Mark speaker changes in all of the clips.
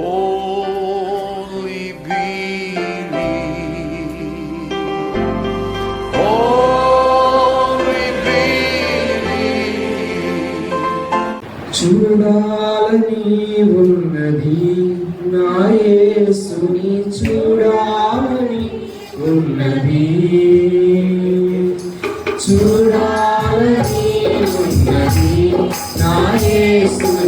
Speaker 1: Only believe. Only
Speaker 2: చూడాలని ఉన్నది నా యేసుని చూడాలని ఉన్నది చూడాలని ఉన్నది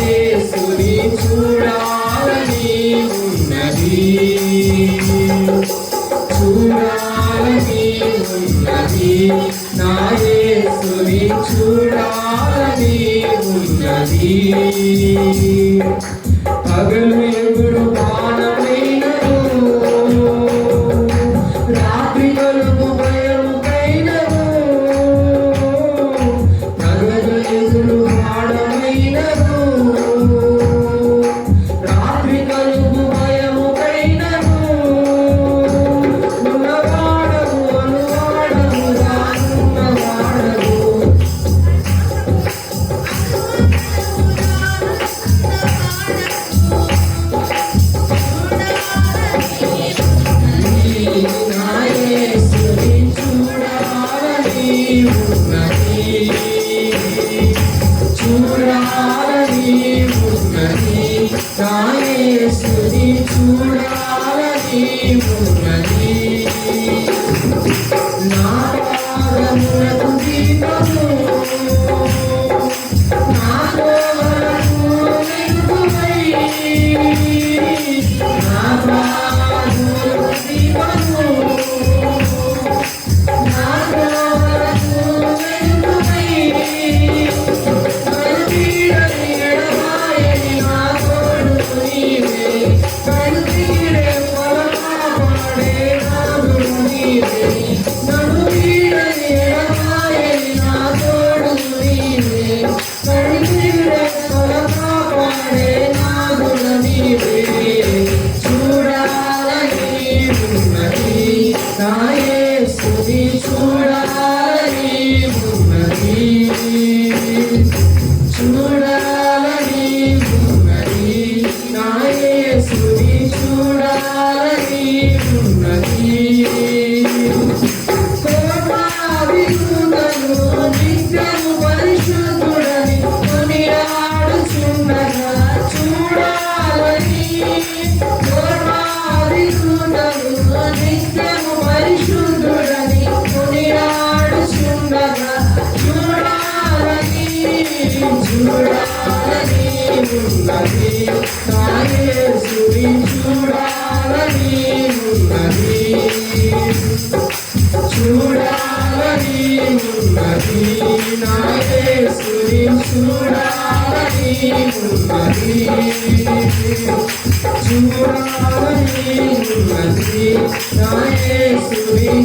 Speaker 2: ఉన్నది నాయసుని చూడాలని ఉన్నది. పగలు ఎప్పుడు మా കൈ താഴെ സ്തുതി ചൂടാ ఉన్నది నాయసుని చూడాలని ఉన్నది చూడాలని ఉన్నది నాయసుని చూడాలని ఉన్నది చూడాలని ఉన్నది నాయసుని